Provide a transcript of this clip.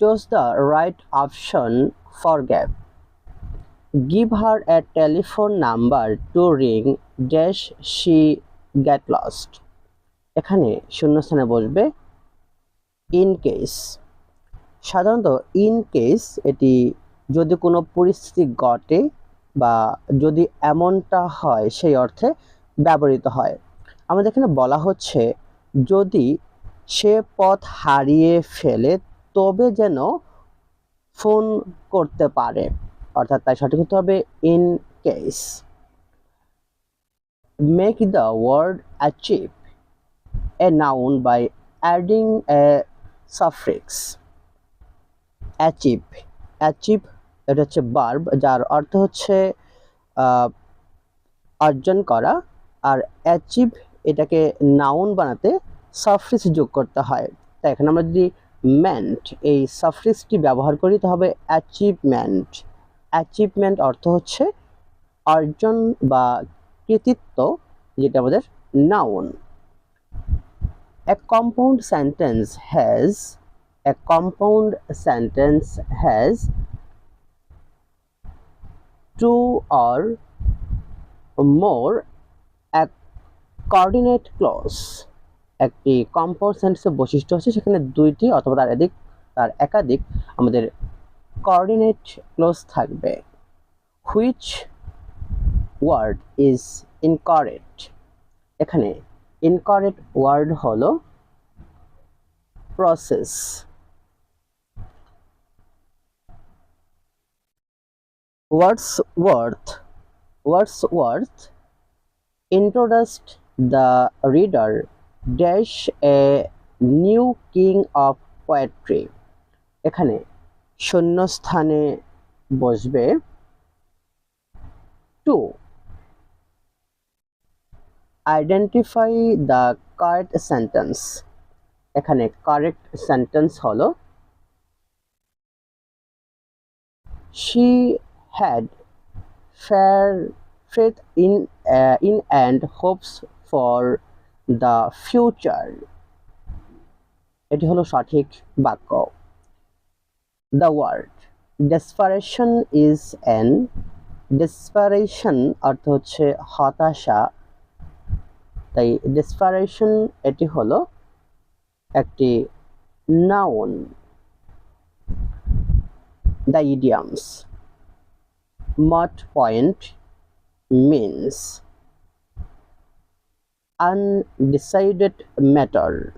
chose the right option for Gap. Give her a telephone number to ring, dash she get lost. এখানে শূন্যস্থানে বসবে in case সাধারণত in case এটি যদি কোনো পরিস্থিতি ঘটে বা যদি এমনটা হয়, সেই অর্থে ব্যবহৃত হয় আমাদের এখানে বলা হচ্ছে, যদি সে পথ হারিয়ে ফেলে তবে যেন ফোন করতে পারে। অর্থাৎ তাই সঠিক হতে হবে in case make the word achieve a noun by adding a suffix achieve achieve এটা হচ্ছে বার্ব যার অর্থ হচ্ছে অর্জন করা। আর অ্যাচিভ এটাকে নাউন বানাতে সাফ্রিক্স যোগ করতে হয়। তাই এখানে আমরা যদি ম্যান্ট এই সাফরিসটি ব্যবহার করি, তবে অ্যাচিভমেন্ট অ্যাচিভমেন্ট অর্থ হচ্ছে অর্জন বা কৃতিত্ব, যেটা আমাদের noun a compound sentence has a compound sentence has two or more এক কোঅর্ডিনেট ক্লোজ একটি কম্পাউন্ড সেন্টেন্সের বৈশিষ্ট্য হচ্ছে সেখানে দুইটি অথবা তার এদিক, তার একাধিক আমাদের কোঅর্ডিনেট ক্লোজ থাকবে। হুইচ ওয়ার্ড ইজ ইনকারেক্ট এখানে ইনকারেক্ট ওয়ার্ড হলো process words worth words worth introduced the reader dash a new king of poetry. এখানে শূন্যস্থানে বসবে। To identify the correct sentence এখানে কারেক্ট সেন্টেন্স হল she had fair faith in in and hopes for the future. এটি হলো সঠিক বাক্য। The word. Desperation is an desperation অর্থ হচ্ছে হতাশা। তাই ডেসপারেশন এটি হলো একটি noun the idioms moot point means undecided matter